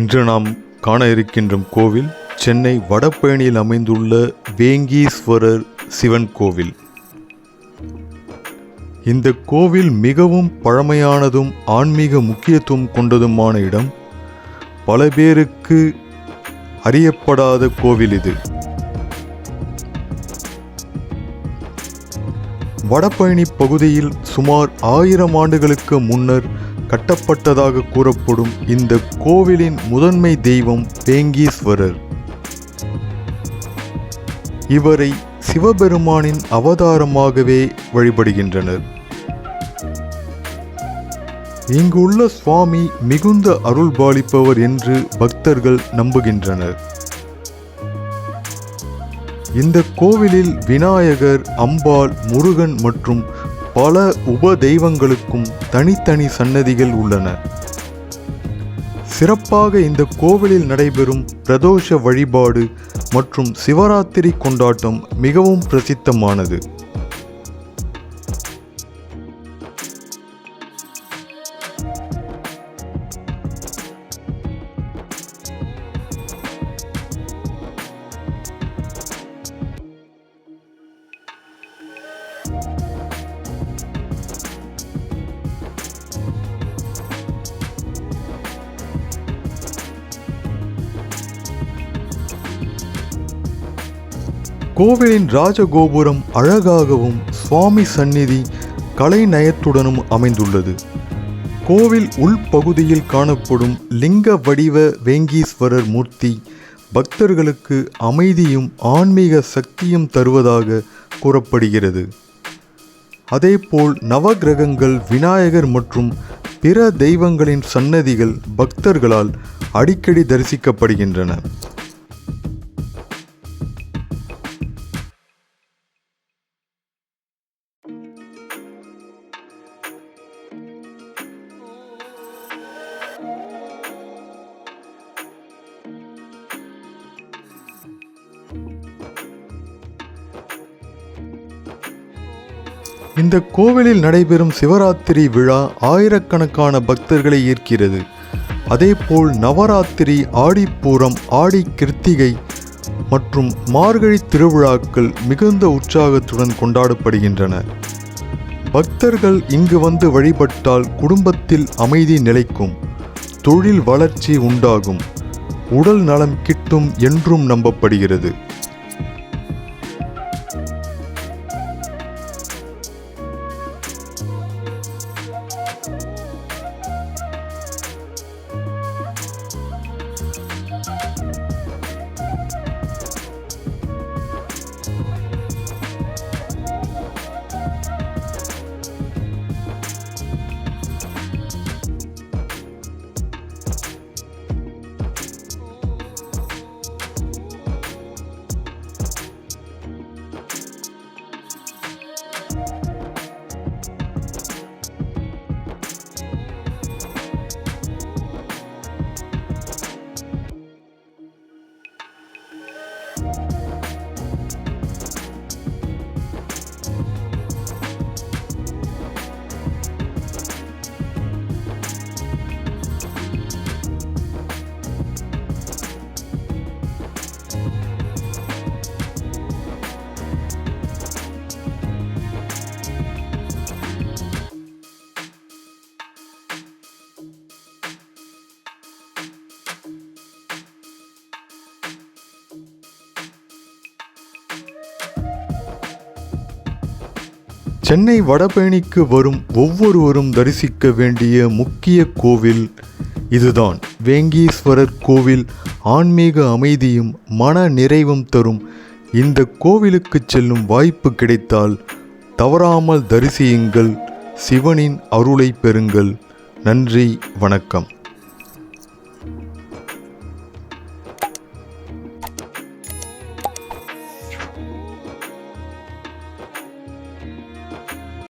இன்று நாம் காண இருக்கின்ற கோவில் சென்னை வடபழனியில் அமைந்துள்ள வேங்கீஸ்வரர் சிவன் கோவில். இந்த கோவில் மிகவும் பழமையானதும் ஆன்மீக முக்கியத்துவம் கொண்டதுமான இடம். பல பேருக்கு அறியப்படாத கோவில் இது. வடபழனி பகுதியில் சுமார் ஆயிரம் ஆண்டுகளுக்கு முன்னர் கட்டப்பட்டதாக கூறப்படும் இந்த கோவிலின் முதன்மை தெய்வம் வேங்கீஸ்வரர். இவரை சிவபெருமானின் அவதாரமாகவே வழிபடுகின்றனர். இங்குள்ள சுவாமி மிகுந்த அருள் பாலிப்பவர் என்று பக்தர்கள் நம்புகின்றனர். இந்த கோவிலில் விநாயகர் அம்பாள் முருகன் மற்றும் பல உப தெய்வங்களுக்கும் தனித்தனி சன்னதிகள் உள்ளன. சிறப்பாக இந்த கோவிலில் நடைபெறும் பிரதோஷ வழிபாடு மற்றும் சிவராத்திரி கொண்டாட்டம் மிகவும் பிரசித்தமானது. கோவிலின் ராஜகோபுரம் அழகாகவும் சுவாமி சந்நிதி கலைநயத்துடனும் அமைந்துள்ளது. கோவில் உள்பகுதியில் காணப்படும் லிங்க வடிவ வேங்கீஸ்வரர் மூர்த்தி பக்தர்களுக்கு அமைதியும் ஆன்மீக சக்தியும் தருவதாக கூறப்படுகிறது. அதேபோல் நவக்கிரகங்கள் விநாயகர் மற்றும் பிற தெய்வங்களின் சன்னதிகள் பக்தர்களால் அடிக்கடி தரிசிக்கப்படுகின்றன. இந்த கோவிலில் நடைபெறும் சிவராத்திரி விழா ஆயிரக்கணக்கான பக்தர்களை ஈர்க்கிறது. அதேபோல் நவராத்திரி ஆடிப்பூரம் ஆடி கிருத்திகை மற்றும் மார்கழி திருவிழாக்கள் மிகுந்த உற்சாகத்துடன் கொண்டாடப்படுகின்றன. பக்தர்கள் இங்கு வந்து வழிபட்டால் குடும்பத்தில் அமைதி நிலைக்கும் தொழில் வளர்ச்சி உண்டாகும். உடல் நலம் கிட்டும் என்றும் நம்பப்படுகிறது. சென்னை வடபழனிக்கு வரும் ஒவ்வொருவரும் தரிசிக்க வேண்டிய முக்கிய கோவில் இதுதான். வேங்கீஸ்வரர் கோவில் ஆன்மீக அமைதியும் மன நிறைவும் தரும். இந்த கோவிலுக்கு செல்லும் வாய்ப்பு கிடைத்தால் தவறாமல் தரிசியுங்கள். சிவனின் அருளை பெறுங்கள். நன்றி வணக்கம்.